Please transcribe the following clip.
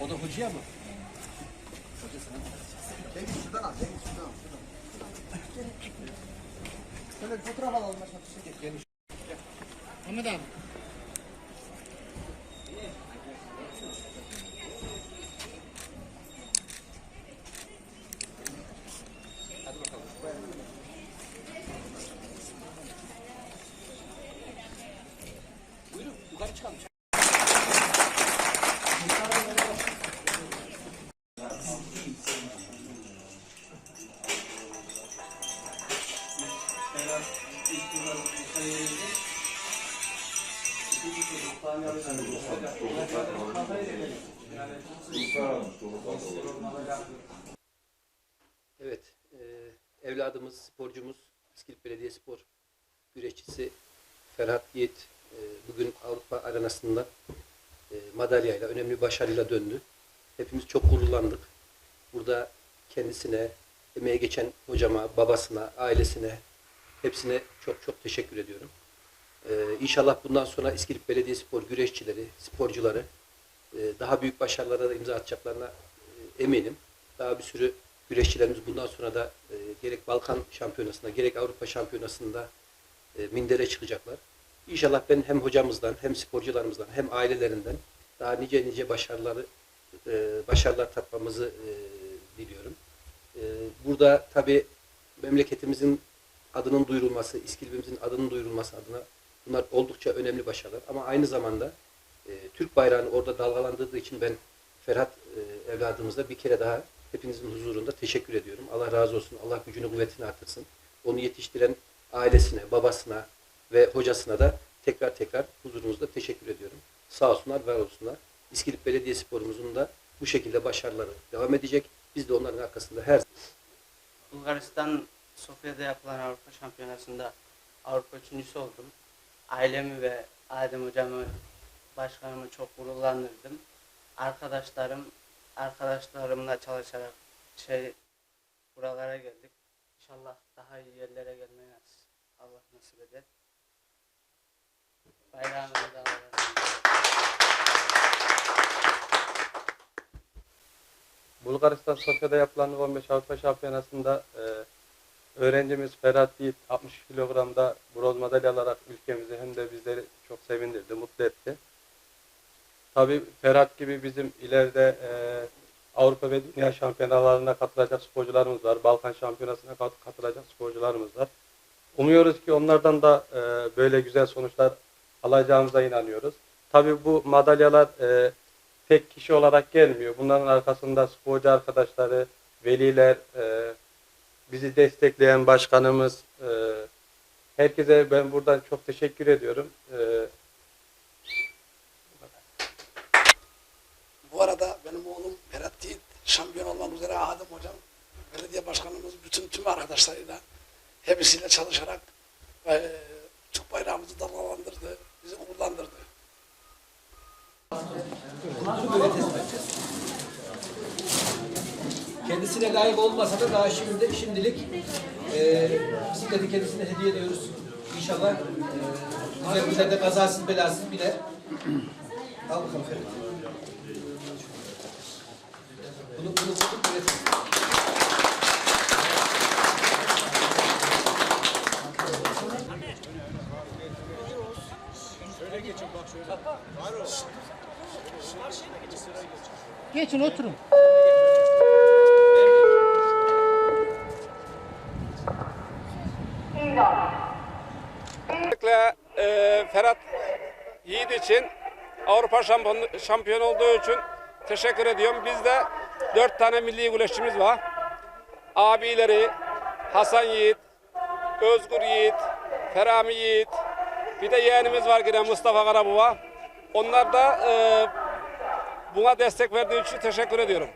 O da hocaya mı? Cengiz şuradan al, Cengiz şuradan al. şuradan. Şöyle bir fotoğraf alalım başkanım. Ahmet abi. Evet, e, evladımız, sporcumuz, İskilip Belediyespor güreşçisi Ferhat Yiğit e, bugün Avrupa arenasında e, madalyayla, önemli başarıyla döndü. Hepimiz çok gururlandık. Burada kendisine, emeğe geçen hocama, babasına, ailesine, hepsine çok çok teşekkür ediyorum. E, inşallah bundan sonra İskilip Belediyespor güreşçileri, sporcuları e, daha büyük başarılara da imza atacaklarına e, eminim. Daha bir sürü güreşçilerimiz bundan sonra da e, gerek Balkan Şampiyonası'nda gerek Avrupa Şampiyonası'nda e, mindere çıkacaklar. İnşallah ben hem hocamızdan hem sporcularımızdan hem ailelerinden daha nice nice başarıları e, başarılar tatmamızı e, diliyorum. E, burada tabii memleketimizin adının duyurulması, İskilip'imizin adının duyurulması adına bunlar oldukça önemli başarılar. Ama aynı zamanda e, Türk bayrağını orada dalgalandırdığı için ben Ferhat e, evladımıza bir kere daha hepinizin huzurunda teşekkür ediyorum. Allah razı olsun. Allah gücünü kuvvetini artırsın. Onu yetiştiren ailesine, babasına ve hocasına da tekrar tekrar huzurunuzda teşekkür ediyorum. Sağ olsunlar, var olsunlar. İskilip Belediyespor'umuzun da bu şekilde başarıları devam edecek. Biz de onların arkasında her Bulgaristan Sofya'da yapılan Avrupa Şampiyonası'nda Avrupa üçüncüsü oldum. Ailemi ve Adem hocamı, başkanımı çok gururlandırdım. Arkadaşlarım, arkadaşlarımla çalışarak şey buralara geldik. İnşallah daha iyi yerlere gelmeyi nasip, Allah nasip eder. Bayrağımızı da. Bulgaristan Sofya'da yapılan 15 Avrupa Şampiyonası'nda e, öğrencimiz Ferhat Yiğit 60 kilogramda bronz madalya alarak ülkemizi hem de bizleri çok sevindirdi, mutlu etti. Tabii Ferhat gibi bizim ileride e, Avrupa ve Dünya Şampiyonalarına katılacak sporcularımız var. Balkan Şampiyonası'na kat- katılacak sporcularımız var. Umuyoruz ki onlardan da e, böyle güzel sonuçlar alacağımıza inanıyoruz. Tabii bu madalyalar e, tek kişi olarak gelmiyor. Bunların arkasında sporcu arkadaşları, veliler, e, bizi destekleyen başkanımız, e, herkese ben buradan çok teşekkür ediyorum. E, Bu arada benim oğlum Berat Yiğit şampiyon olmak üzere Adem hocam, belediye başkanımız, bütün tüm arkadaşlarıyla hepsiyle çalışarak e, Türk bayrağımızı dalgalandırdı, bizi gururlandırdı. Kendisine layık olmasa da daha şimdi şimdilik e, bisikleti kendisine hediye ediyoruz. İnşallah e, güzel güzel de kazasız belasız biner. Al bakalım Ferit. Bunu bunu tutup üretin. Geçin oturun. Öncelikle e, Ferhat Yiğit için Avrupa şampiyon, şampiyon olduğu için teşekkür ediyorum. Bizde dört tane milli güreşçimiz var. Abileri Hasan Yiğit, Özgür Yiğit, Ferami Yiğit, bir de yeğenimiz var yine Mustafa Karababa. Onlar da e, buna destek verdiği için teşekkür ediyorum.